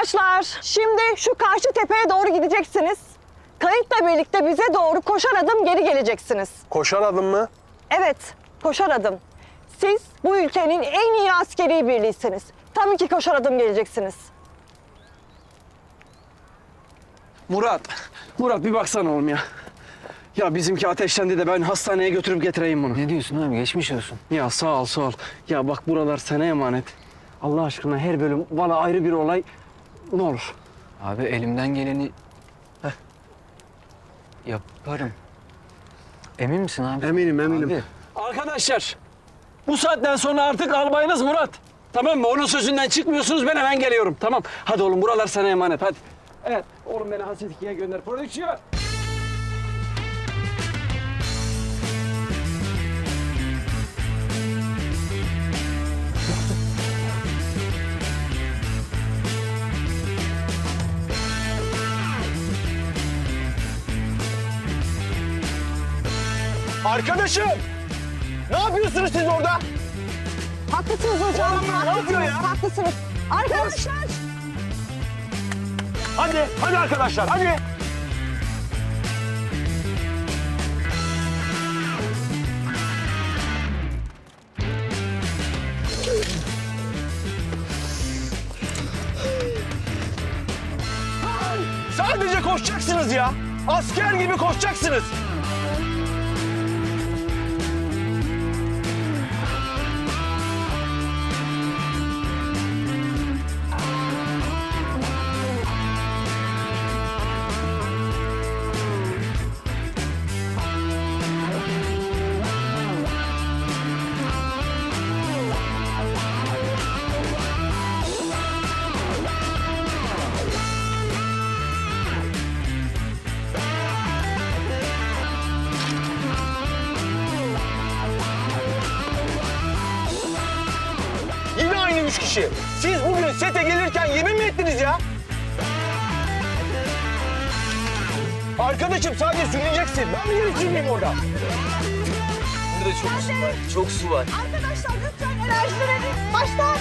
Arkadaşlar şimdi şu karşı tepeye doğru gideceksiniz. Kayıtla birlikte bize doğru koşar adım geri geleceksiniz. Koşar adım mı? Evet, koşar adım. Siz bu ülkenin en iyi askeri birliğisiniz. Tabii ki koşar adım geleceksiniz. Murat, Murat bir baksana oğlum ya. Ya bizimki ateşlendi de ben hastaneye götürüp getireyim bunu. Ne diyorsun abi? Geçmiş olsun. Ya sağ ol sağ ol. Ya bak buralar sana emanet. Allah aşkına her bölüm valla ayrı bir olay ne olur. Abi elimden geleni Heh. yaparım. Emin misin abi? Eminim eminim. Abi, Arkadaşlar bu saatten sonra artık albayınız Murat. Tamam mı? Onun sözünden çıkmıyorsunuz ben hemen geliyorum. Tamam. Hadi oğlum buralar sana emanet hadi. Evet oğlum beni Haset 2'ye gönder. Prodüksiyon. Arkadaşım! Ne yapıyorsunuz siz orada? Haklısınız hocam. Oğlum ne yapıyor ya? Haklısınız. Arkadaşlar. Hadi, hadi arkadaşlar, hadi. Sadece koşacaksınız ya. Asker gibi koşacaksınız. Üç kişi. Siz bugün sete gelirken yemin mi ettiniz ya? Arkadaşım sadece sürüneceksin. Ben mi yeri sürüneyim orada? burada çok su var. Çok su var. Arkadaşlar lütfen enerjilerini baştan.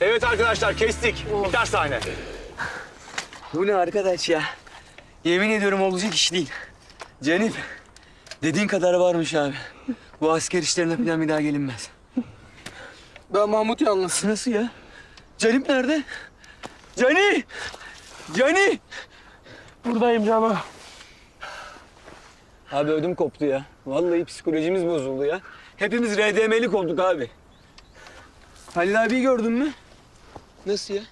Evet arkadaşlar kestik. Biter sahne. Bu ne arkadaş ya? Yemin ediyorum olacak iş değil. Canip, dediğin kadar varmış abi. Bu asker işlerine falan bir daha gelinmez. Ben Mahmut yalnız. Nasıl ya? Canip nerede? Cani! Cani! Buradayım canım. Abi ödüm koptu ya. Vallahi psikolojimiz bozuldu ya. Hepimiz RDM'lik olduk abi. Halil abiyi gördün mü? Nasıl ya?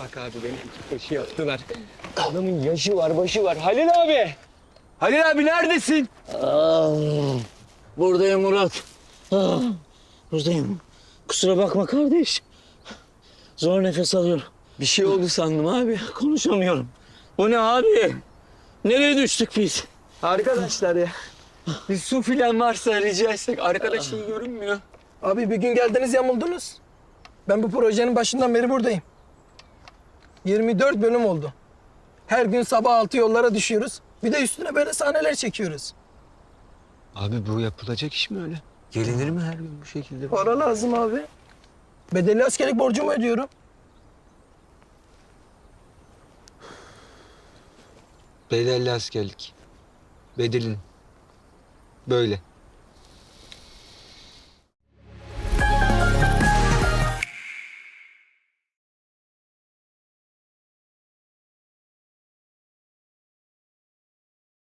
Bak abi beni iki başı yaptılar. Adamın yaşı var, başı var. Halil abi! Halil abi neredesin? Buradayım Murat. Ah, buradayım. Kusura bakma kardeş. Zor nefes alıyorum. Bir şey oldu sandım abi. Konuşamıyorum. Bu ne abi? Nereye düştük biz? Arkadaşlar ya. Bir su filan varsa rica etsek. Arkadaş iyi görünmüyor. Abi bir gün geldiniz yamuldunuz. Ben bu projenin başından beri buradayım. 24 bölüm oldu. Her gün sabah altı yollara düşüyoruz. Bir de üstüne böyle sahneler çekiyoruz. Abi bu yapılacak iş mi öyle? Gelinir mi her gün bu şekilde? Para lazım abi. Bedelli askerlik borcumu ödüyorum. Bedelli askerlik. Bedelin. Böyle.